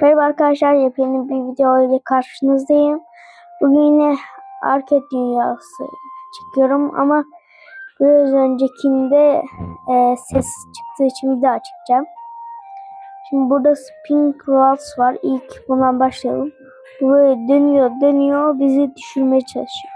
Merhaba arkadaşlar, yepyeni bir video ile karşınızdayım. Bugün yine arcade dünyası çekiyorum ama biraz öncekinde e, ses çıktığı için bir daha çekeceğim. Şimdi burada Spin Rolls var. İlk bundan başlayalım. Bu böyle dönüyor dönüyor bizi düşürmeye çalışıyor.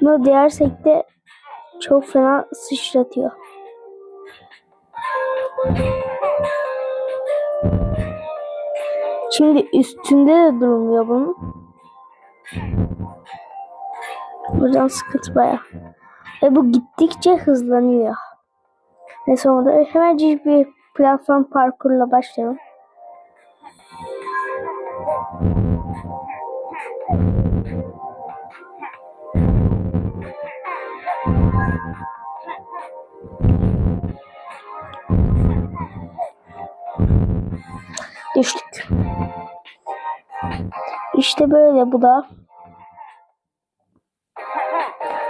Bunu diğersek de çok fena sıçratıyor. Şimdi üstünde de durmuyor bunun. Buradan sıkıntı baya. Ve bu gittikçe hızlanıyor. Ve sonunda hemen bir platform parkurla başlayalım. Düştük. İşte böyle bu da.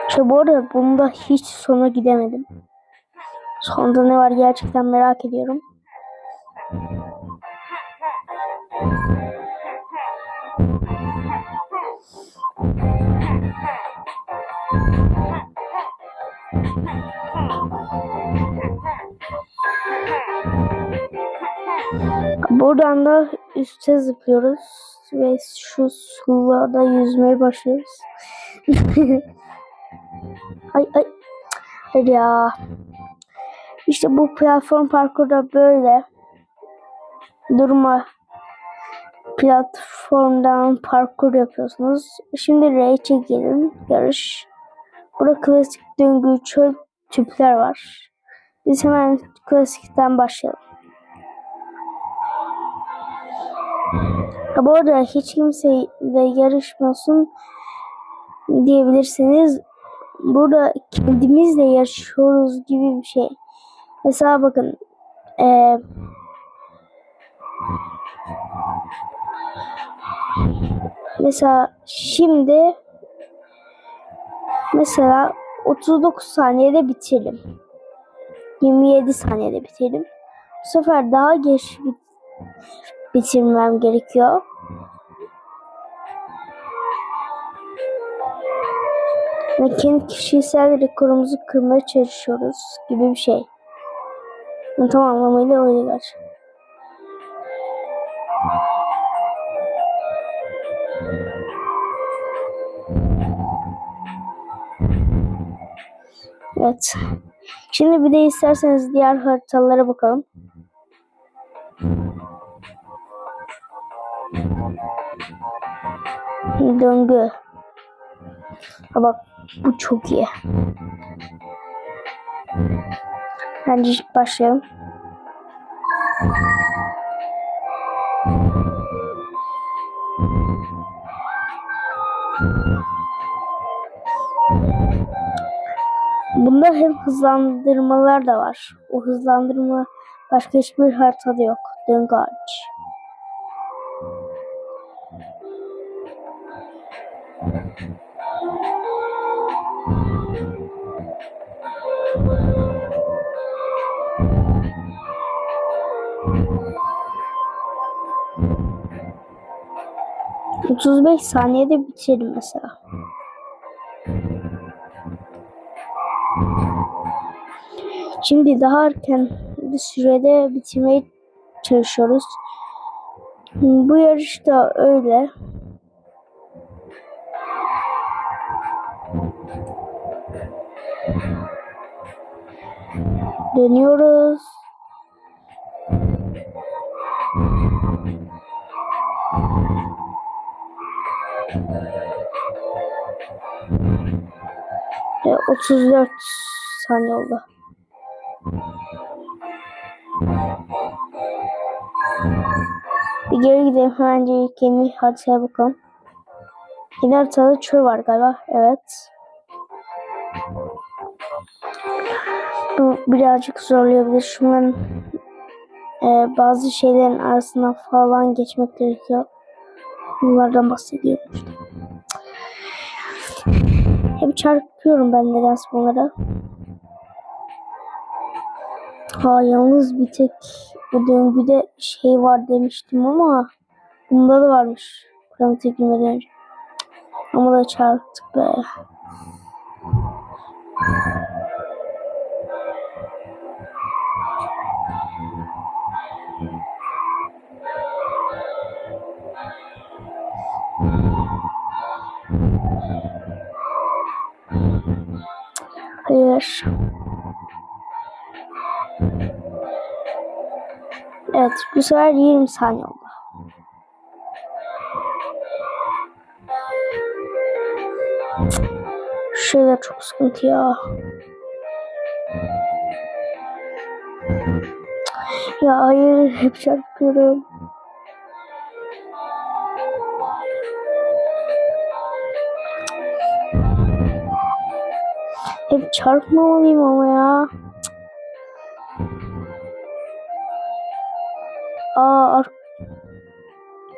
İşte bu arada bunda hiç sona gidemedim. Sonunda ne var gerçekten merak ediyorum. Buradan da üste zıplıyoruz ve şu sularda yüzmeye başlıyoruz. ay ay. Hadi ya. İşte bu platform parkurda böyle durma platformdan parkur yapıyorsunuz. Şimdi race'e gelin. Yarış. Burada klasik döngü çöl tüpler var. Biz hemen klasikten başlayalım. Bu arada hiç kimseyle yarışmasın diyebilirsiniz. Burada kendimizle yarışıyoruz gibi bir şey. Mesela bakın ee, mesela şimdi mesela 39 saniyede bitirelim. 27 saniyede bitirelim. Bu sefer daha geç bit bitirmem gerekiyor. Ve kendi kişisel rekorumuzu kırmaya çalışıyoruz gibi bir şey. Yani tam anlamıyla öyle gerçekten. Evet. Şimdi bir de isterseniz diğer haritalara bakalım. Yani döngü. Ha bak bu çok iyi. Bence başlayalım. Bunda hem hızlandırmalar da var. O hızlandırma başka hiçbir haritada yok. Döngü ağaç. 35 saniyede biterim mesela. Şimdi daha erken bir sürede bitirmeye çalışıyoruz. Bu yarışta öyle. Dönüyoruz. Ve 34 saniye oldu. Bir geri gidelim hemen yeni haritaya bakalım. Yeni haritada çöl var galiba. Evet. Bu birazcık zorlayabilir. Şunların e, bazı şeylerin arasından falan geçmek gerekiyor. Bunlardan bahsediyorum işte. Hep çarpıyorum ben nedense bunlara. Ha yalnız bir tek bu döngüde şey var demiştim ama bunda da varmış. Piramite girmeden önce. Ama da çarptık be. Hayır. Evet bu sefer 20 saniye oldu. Şey de çok sıkıntı ya. Ya hayır hep çarpıyorum. Çarpmamalıyım ama ya. Aa ar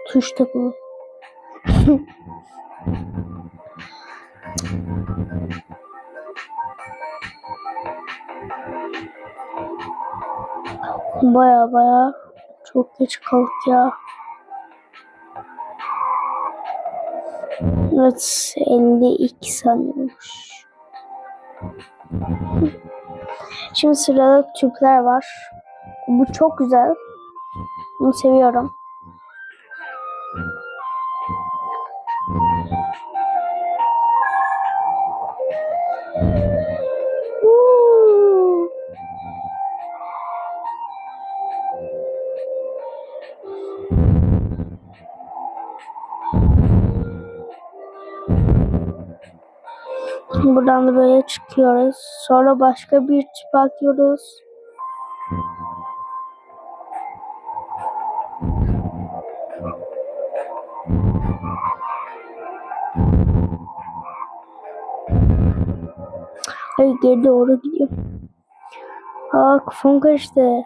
tuş takılı. baya baya çok geç kaldık ya. Evet 52 saniye olmuş. Şimdi sırada tüpler var. Bu çok güzel. Bunu seviyorum. Woo! Buradan da böyle çıkıyoruz. Sonra başka bir tüp atıyoruz. Hayır geri doğru gidiyor. Aa kafam karıştı.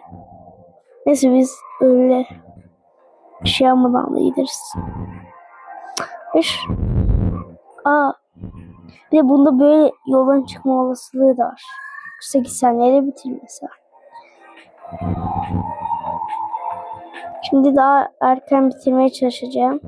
Neyse biz öyle bir şey yapmadan da gideriz. Hayır. Aa de bunda böyle yoldan çıkma olasılığı da var. 48 saniyede bitir mesela. Şimdi daha erken bitirmeye çalışacağım.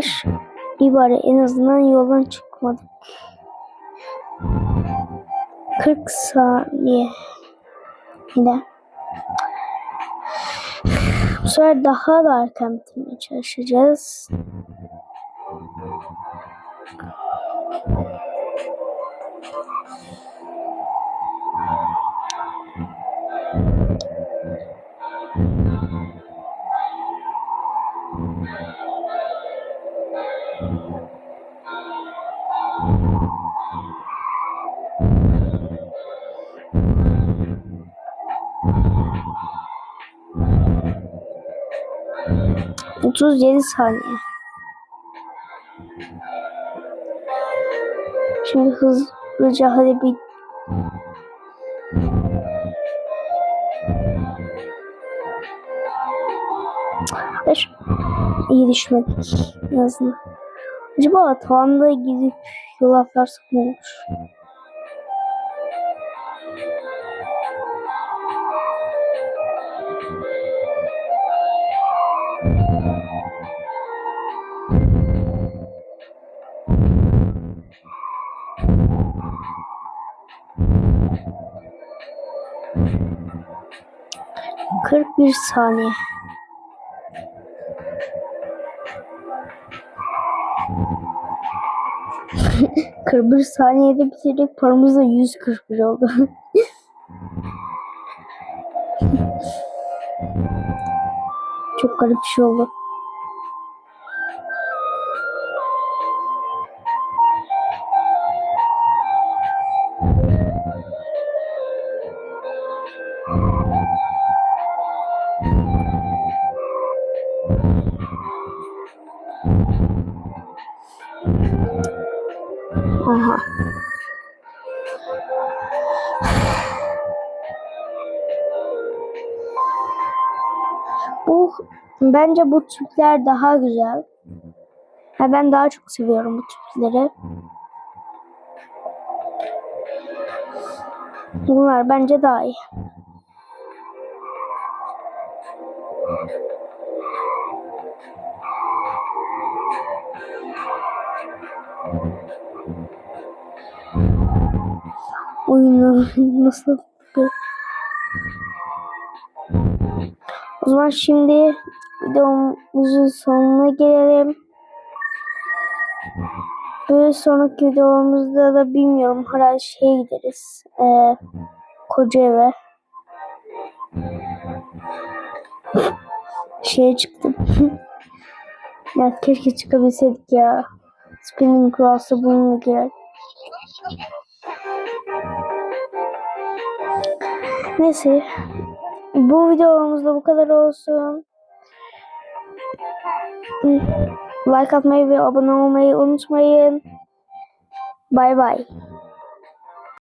Hayır. İyi bari en azından yoldan çıkmadık. 40 saniye. Yine. Bu sefer daha da erken bitirmeye çalışacağız. Otuz yedi saniye. Şimdi hızlıca hadi bir Hayır. İyi düşmedik en. Acaba tavanda gidip yol atlarsak ne olur? Kırk bir saniye. Kırk bir saniyede bitirdik. Paramız da 141 oldu. Çok garip bir şey oldu. Bence bu tüpler daha güzel. Ha, ben daha çok seviyorum bu tüpleri. Bunlar bence daha iyi. Oyunu nasıl O zaman şimdi videomuzun sonuna gelelim. Bir sonraki videomuzda da bilmiyorum herhalde şeye gideriz. Ee, koca eve. Şeye çıktım. ya keşke çıkabilseydik ya. Spinning Cross'a bununla girer. Neyse. Bu videomuzda bu kadar olsun. like dat mee, abonneer mee, ons mee. Bye bye.